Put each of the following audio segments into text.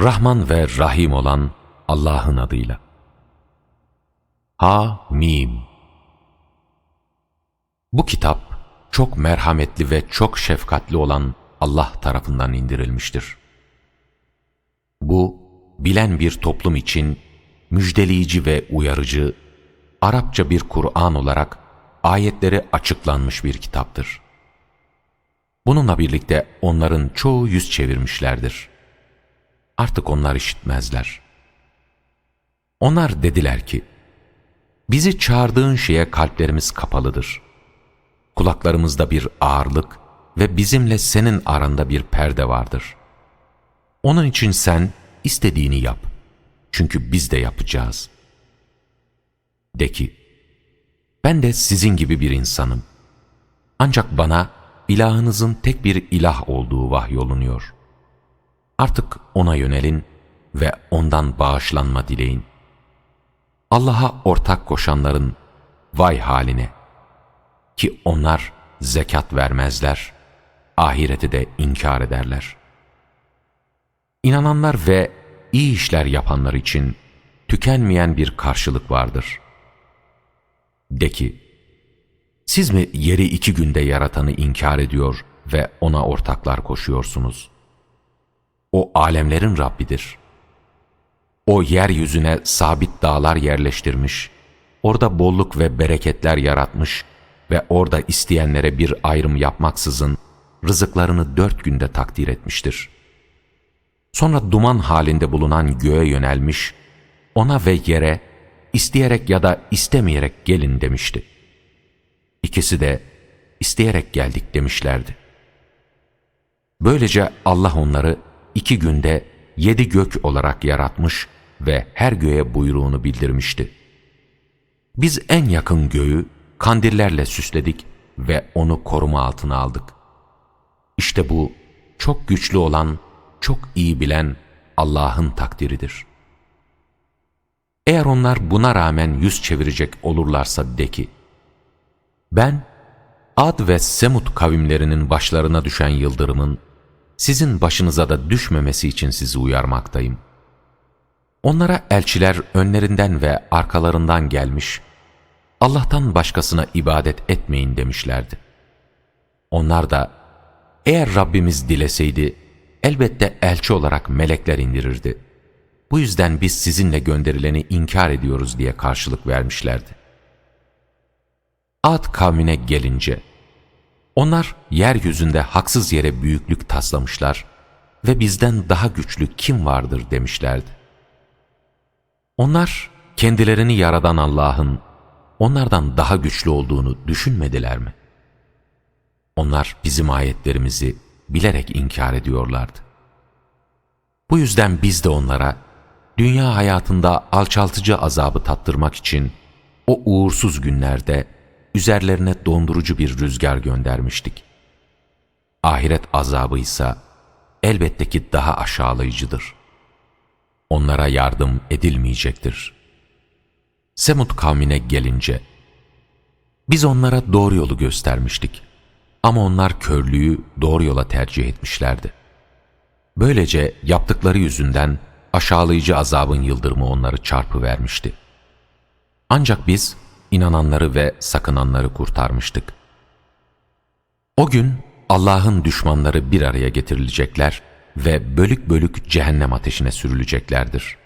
Rahman ve Rahim olan Allah'ın adıyla. Ha Mim Bu kitap çok merhametli ve çok şefkatli olan Allah tarafından indirilmiştir. Bu, bilen bir toplum için müjdeleyici ve uyarıcı, Arapça bir Kur'an olarak ayetleri açıklanmış bir kitaptır. Bununla birlikte onların çoğu yüz çevirmişlerdir. Artık onlar işitmezler. Onlar dediler ki, bizi çağırdığın şeye kalplerimiz kapalıdır. Kulaklarımızda bir ağırlık ve bizimle senin aranda bir perde vardır. Onun için sen istediğini yap. Çünkü biz de yapacağız. De ki, ben de sizin gibi bir insanım. Ancak bana ilahınızın tek bir ilah olduğu vahyolunuyor. Artık ona yönelin ve ondan bağışlanma dileyin. Allah'a ortak koşanların vay haline ki onlar zekat vermezler, ahireti de inkar ederler. İnananlar ve iyi işler yapanlar için tükenmeyen bir karşılık vardır. De ki, siz mi yeri iki günde yaratanı inkar ediyor ve ona ortaklar koşuyorsunuz? O alemlerin Rabbidir. O yeryüzüne sabit dağlar yerleştirmiş, orada bolluk ve bereketler yaratmış ve orada isteyenlere bir ayrım yapmaksızın rızıklarını dört günde takdir etmiştir. Sonra duman halinde bulunan göğe yönelmiş, ona ve yere isteyerek ya da istemeyerek gelin demişti. İkisi de isteyerek geldik demişlerdi. Böylece Allah onları iki günde yedi gök olarak yaratmış ve her göğe buyruğunu bildirmişti. Biz en yakın göğü kandillerle süsledik ve onu koruma altına aldık. İşte bu çok güçlü olan, çok iyi bilen Allah'ın takdiridir. Eğer onlar buna rağmen yüz çevirecek olurlarsa de ki, ben Ad ve Semut kavimlerinin başlarına düşen yıldırımın sizin başınıza da düşmemesi için sizi uyarmaktayım. Onlara elçiler önlerinden ve arkalarından gelmiş, Allah'tan başkasına ibadet etmeyin demişlerdi. Onlar da, eğer Rabbimiz dileseydi, elbette elçi olarak melekler indirirdi. Bu yüzden biz sizinle gönderileni inkar ediyoruz diye karşılık vermişlerdi. Ad kavmine gelince, onlar yeryüzünde haksız yere büyüklük taslamışlar ve bizden daha güçlü kim vardır demişlerdi. Onlar kendilerini yaradan Allah'ın onlardan daha güçlü olduğunu düşünmediler mi? Onlar bizim ayetlerimizi bilerek inkar ediyorlardı. Bu yüzden biz de onlara dünya hayatında alçaltıcı azabı tattırmak için o uğursuz günlerde üzerlerine dondurucu bir rüzgar göndermiştik. Ahiret azabı ise elbette ki daha aşağılayıcıdır. Onlara yardım edilmeyecektir. Semud kavmine gelince, biz onlara doğru yolu göstermiştik. Ama onlar körlüğü doğru yola tercih etmişlerdi. Böylece yaptıkları yüzünden aşağılayıcı azabın yıldırımı onları çarpı vermişti. Ancak biz inananları ve sakınanları kurtarmıştık. O gün Allah'ın düşmanları bir araya getirilecekler ve bölük bölük cehennem ateşine sürüleceklerdir.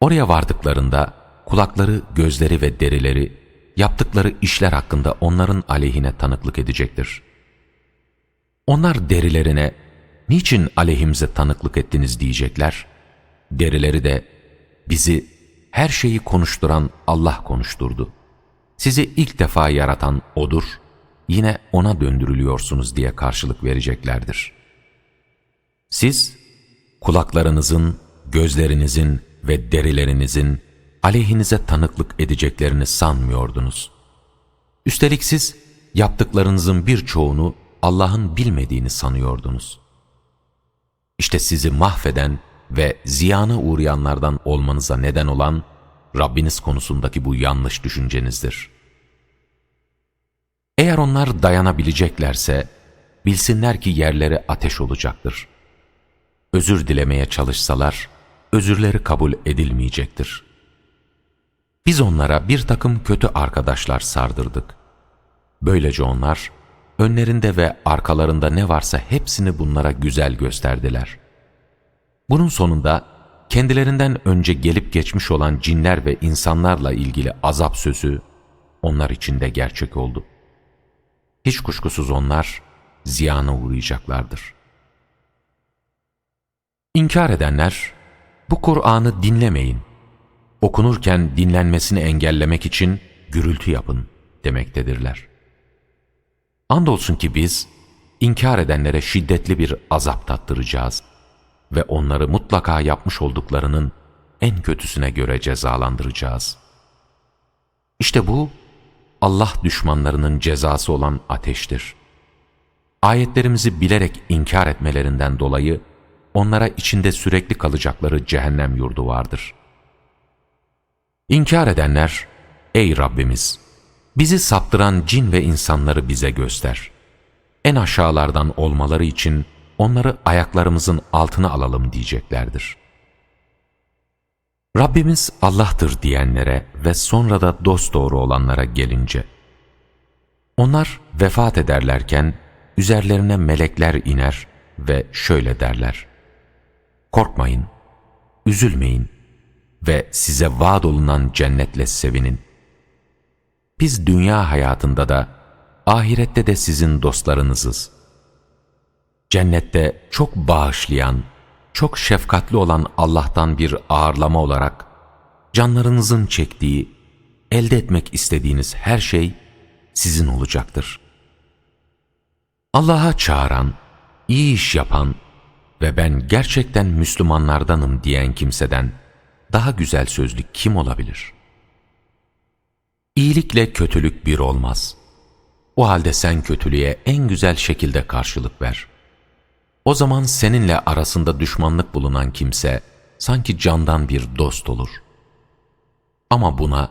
Oraya vardıklarında kulakları, gözleri ve derileri yaptıkları işler hakkında onların aleyhine tanıklık edecektir. Onlar derilerine, niçin aleyhimize tanıklık ettiniz diyecekler. Derileri de, bizi her şeyi konuşturan Allah konuşturdu. Sizi ilk defa yaratan O'dur, yine O'na döndürülüyorsunuz diye karşılık vereceklerdir. Siz, kulaklarınızın, gözlerinizin ve derilerinizin aleyhinize tanıklık edeceklerini sanmıyordunuz. Üstelik siz, yaptıklarınızın birçoğunu Allah'ın bilmediğini sanıyordunuz. İşte sizi mahveden ve ziyana uğrayanlardan olmanıza neden olan Rabbiniz konusundaki bu yanlış düşüncenizdir. Eğer onlar dayanabileceklerse bilsinler ki yerleri ateş olacaktır. özür dilemeye çalışsalar, özürleri kabul edilmeyecektir. Biz onlara bir takım kötü arkadaşlar sardırdık. Böylece onlar, önlerinde ve arkalarında ne varsa hepsini bunlara güzel gösterdiler. Bunun sonunda kendilerinden önce gelip geçmiş olan cinler ve insanlarla ilgili azap sözü onlar için de gerçek oldu. Hiç kuşkusuz onlar ziyana uğrayacaklardır. İnkar edenler, bu Kur'an'ı dinlemeyin, okunurken dinlenmesini engellemek için gürültü yapın demektedirler. Andolsun ki biz, inkar edenlere şiddetli bir azap tattıracağız ve onları mutlaka yapmış olduklarının en kötüsüne göre cezalandıracağız. İşte bu, Allah düşmanlarının cezası olan ateştir. Ayetlerimizi bilerek inkar etmelerinden dolayı, onlara içinde sürekli kalacakları cehennem yurdu vardır. İnkar edenler, ey Rabbimiz, bizi saptıran cin ve insanları bize göster. En aşağılardan olmaları için onları ayaklarımızın altına alalım diyeceklerdir. Rabbimiz Allah'tır diyenlere ve sonra da dosdoğru olanlara gelince, onlar vefat ederlerken üzerlerine melekler iner ve şöyle derler. Korkmayın, üzülmeyin ve size vaat olunan cennetle sevinin. Biz dünya hayatında da, ahirette de sizin dostlarınızız. Cennette çok bağışlayan, çok şefkatli olan Allah'tan bir ağırlama olarak, canlarınızın çektiği, elde etmek istediğiniz her şey sizin olacaktır. Allah'a çağıran, iyi iş yapan ve ben gerçekten Müslümanlardanım diyen kimseden daha güzel sözlü kim olabilir? İyilikle kötülük bir olmaz. O halde sen kötülüğe en güzel şekilde karşılık ver. O zaman seninle arasında düşmanlık bulunan kimse sanki candan bir dost olur. Ama buna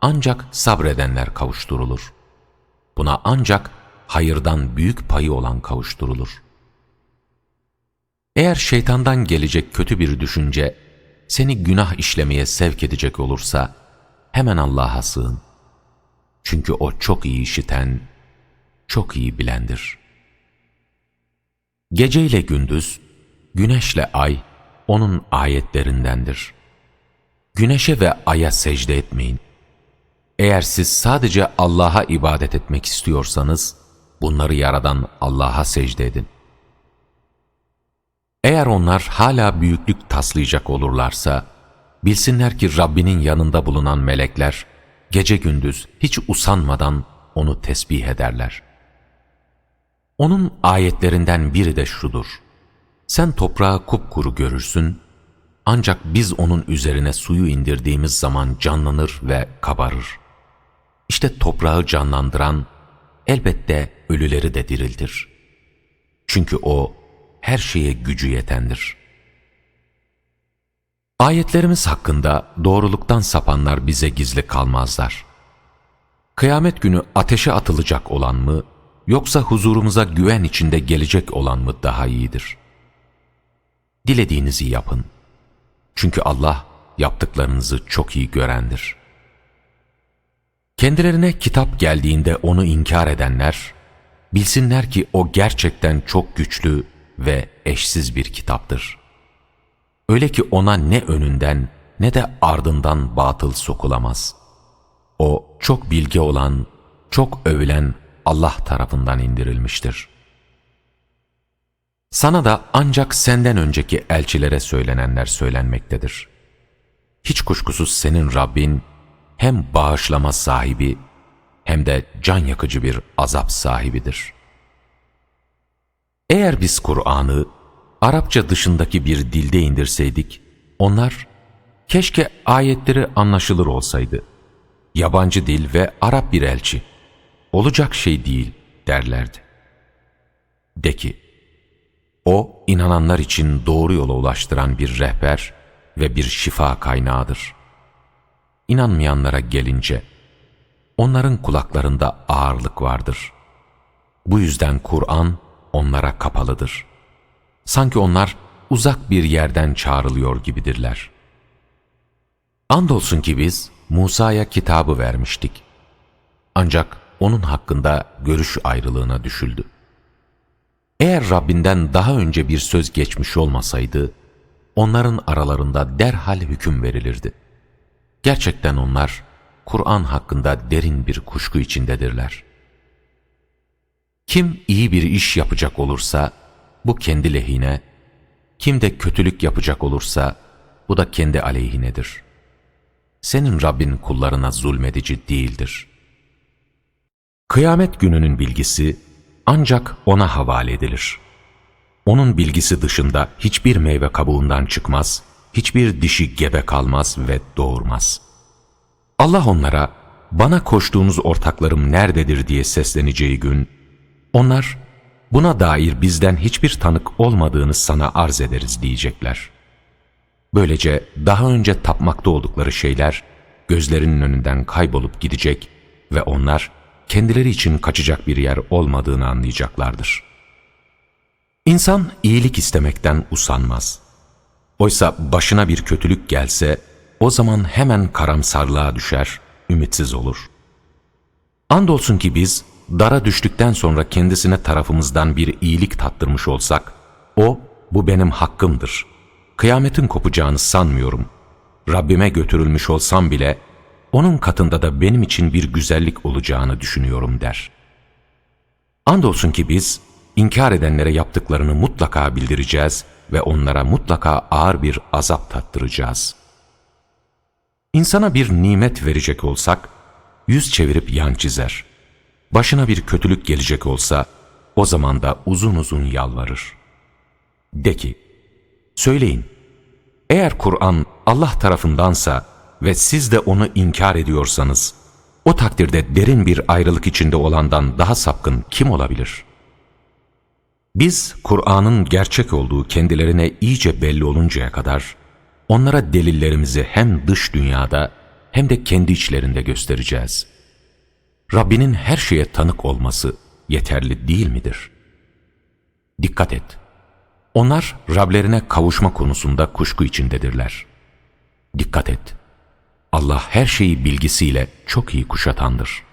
ancak sabredenler kavuşturulur. Buna ancak hayırdan büyük payı olan kavuşturulur. Eğer şeytandan gelecek kötü bir düşünce seni günah işlemeye sevk edecek olursa hemen Allah'a sığın. Çünkü O çok iyi işiten, çok iyi bilendir. Gece ile gündüz, güneşle ay O'nun ayetlerindendir. Güneşe ve aya secde etmeyin. Eğer siz sadece Allah'a ibadet etmek istiyorsanız, bunları yaradan Allah'a secde edin. Eğer onlar hala büyüklük taslayacak olurlarsa, bilsinler ki Rabbinin yanında bulunan melekler, gece gündüz hiç usanmadan onu tesbih ederler. Onun ayetlerinden biri de şudur. Sen toprağı kupkuru görürsün, ancak biz onun üzerine suyu indirdiğimiz zaman canlanır ve kabarır. İşte toprağı canlandıran, elbette ölüleri de diriltir. Çünkü O, her şeye gücü yetendir. Ayetlerimiz hakkında doğruluktan sapanlar bize gizli kalmazlar. Kıyamet günü ateşe atılacak olan mı, yoksa huzurumuza güven içinde gelecek olan mı daha iyidir? Dilediğinizi yapın. Çünkü Allah yaptıklarınızı çok iyi görendir. Kendilerine kitap geldiğinde onu inkar edenler, bilsinler ki o gerçekten çok güçlü ve eşsiz bir kitaptır. Öyle ki ona ne önünden ne de ardından batıl sokulamaz. O çok bilgi olan, çok övülen Allah tarafından indirilmiştir. Sana da ancak senden önceki elçilere söylenenler söylenmektedir. Hiç kuşkusuz senin Rabbin hem bağışlama sahibi hem de can yakıcı bir azap sahibidir.'' Eğer biz Kur'an'ı Arapça dışındaki bir dilde indirseydik, onlar keşke ayetleri anlaşılır olsaydı. Yabancı dil ve Arap bir elçi. Olacak şey değil derlerdi. De ki, o inananlar için doğru yola ulaştıran bir rehber ve bir şifa kaynağıdır. İnanmayanlara gelince, onların kulaklarında ağırlık vardır. Bu yüzden Kur'an, onlara kapalıdır. Sanki onlar uzak bir yerden çağrılıyor gibidirler. Andolsun ki biz Musa'ya kitabı vermiştik. Ancak onun hakkında görüş ayrılığına düşüldü. Eğer Rabbinden daha önce bir söz geçmiş olmasaydı, onların aralarında derhal hüküm verilirdi. Gerçekten onlar, Kur'an hakkında derin bir kuşku içindedirler. Kim iyi bir iş yapacak olursa, bu kendi lehine, kim de kötülük yapacak olursa, bu da kendi aleyhinedir. Senin Rabbin kullarına zulmedici değildir. Kıyamet gününün bilgisi ancak ona havale edilir. Onun bilgisi dışında hiçbir meyve kabuğundan çıkmaz, hiçbir dişi gebe kalmaz ve doğurmaz. Allah onlara, bana koştuğunuz ortaklarım nerededir diye sesleneceği gün, onlar, buna dair bizden hiçbir tanık olmadığını sana arz ederiz diyecekler. Böylece daha önce tapmakta oldukları şeyler, gözlerinin önünden kaybolup gidecek ve onlar, kendileri için kaçacak bir yer olmadığını anlayacaklardır. İnsan iyilik istemekten usanmaz. Oysa başına bir kötülük gelse, o zaman hemen karamsarlığa düşer, ümitsiz olur. Andolsun ki biz, dara düştükten sonra kendisine tarafımızdan bir iyilik tattırmış olsak, o, bu benim hakkımdır. Kıyametin kopacağını sanmıyorum. Rabbime götürülmüş olsam bile, onun katında da benim için bir güzellik olacağını düşünüyorum der. Andolsun ki biz, inkar edenlere yaptıklarını mutlaka bildireceğiz ve onlara mutlaka ağır bir azap tattıracağız. İnsana bir nimet verecek olsak, yüz çevirip yan çizer. Başına bir kötülük gelecek olsa, o zaman da uzun uzun yalvarır. De ki, söyleyin, eğer Kur'an Allah tarafındansa, ve siz de onu inkar ediyorsanız, o takdirde derin bir ayrılık içinde olandan daha sapkın kim olabilir? Biz, Kur'an'ın gerçek olduğu kendilerine iyice belli oluncaya kadar, onlara delillerimizi hem dış dünyada hem de kendi içlerinde göstereceğiz. Rabbinin her şeye tanık olması yeterli değil midir? Dikkat et! Onlar Rablerine kavuşma konusunda kuşku içindedirler. Dikkat et! Allah her şeyi bilgisiyle çok iyi kuşatandır.